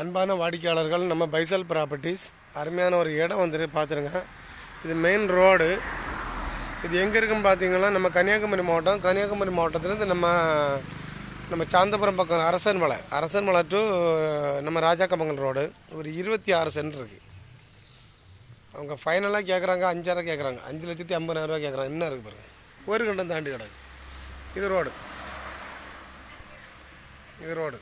அன்பான வாடிக்கையாளர்கள் நம்ம பைசல் ப்ராப்பர்ட்டிஸ். அருமையான ஒரு இடம் வந்துட்டு பார்த்துருங்க இது மெயின் ரோடு இது எங்கே இருக்குன்னு பார்த்தீங்கன்னா நம்ம கன்னியாகுமரி மாவட்டம். கன்னியாகுமரி மாவட்டத்துலேருந்து நம்ம நம்ம சாந்தபுரம் பக்கம் அரசன் மலை அரசன் மலை டு நம்ம ராஜாக்கமங்கல் ரோடு ஒரு இருபத்தி ஆறு சென்ட் இருக்குது அவங்க ஃபைனலாக கேட்குறாங்க அஞ்சாயிரம் கேட்குறாங்க அஞ்சு லட்சத்தி ஐம்பதாயிரரூவா கேட்குறாங்க என்ன இருக்குது பாருங்க. ஒரு கண்டம் தாண்டி கிடக்கு. இது ரோடு இது ரோடு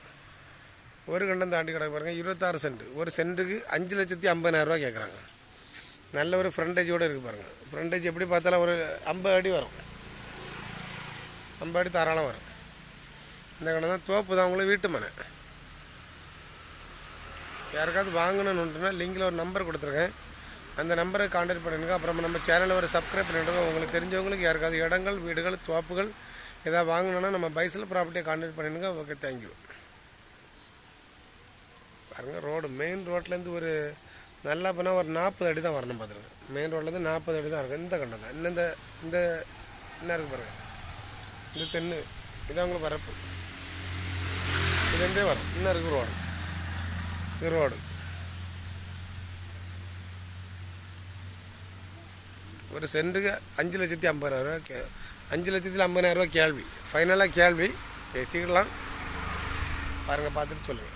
ஒரு கண்டம் தாண்டி கிடக்கு பாருங்கள் இருபத்தாறு சென்ட். ஒரு சென்ட்டுக்கு அஞ்சு லட்சத்தி ஐம்பதாயிரரூவா கேட்குறாங்க. நல்ல ஒரு ஃப்ரண்டேஜோடு இருக்குது பாருங்கள் ஃப்ரண்டேஜ் எப்படி பார்த்தாலும் ஒரு ஐம்பது அடி வரும். ஐம்பது அடி தாராளம் வரும். இந்த கணம் தான் தோப்பு தான் உங்களுக்கு வீட்டு மனை. யாருக்காவது வாங்கணுன்னுட்டுனா லிங்கில் ஒரு நம்பர் கொடுத்துருக்கேன். அந்த நம்பரை காண்டாக்ட் பண்ணிடுங்க. அப்புறம் நம்ம சேனலில் ஒரு சப்ஸ்கிரைப் பண்ணிவிடுங்க உங்களுக்கு தெரிஞ்சவங்களுக்கு யாருக்காவது இடங்கள் வீடுகள் தோப்புகள் எதாவது வாங்கணுன்னா நம்ம பைசில் ப்ராப்பர்ட்டியை காண்டாக்ட் பண்ணிடுங்க. ஓகே தேங்க்யூ பாருங்கள் ரோடு மெயின் ரோட்லேருந்து ஒரு நல்லா போனால் ஒரு நாற்பது அடி தான் வரணும் பார்த்துருங்க மெயின் ரோட்லேருந்து நாற்பது அடி தான் இருக்கும். இந்த கண்டம் தான். இன்னும் இந்த இந்த என்ன இருக்குது பாருங்கள் இந்த தென்னு. இதான் உங்களுக்கு வரப்பு. இதுலேருந்தே வரும். இன்னும் இருக்குது ரோடு இது ரோடு ஒரு சென்ட்டுக்கு அஞ்சு லட்சத்தி ஐம்பதாயிரரூவா கே அஞ்சு லட்சத்தில் ஐம்பதாயிரரூவா கேள்வி. ஃபைனலாக கேள்வி. பேசிக்கலாம் பாருங்கள் பார்த்துட்டு சொல்லுங்கள்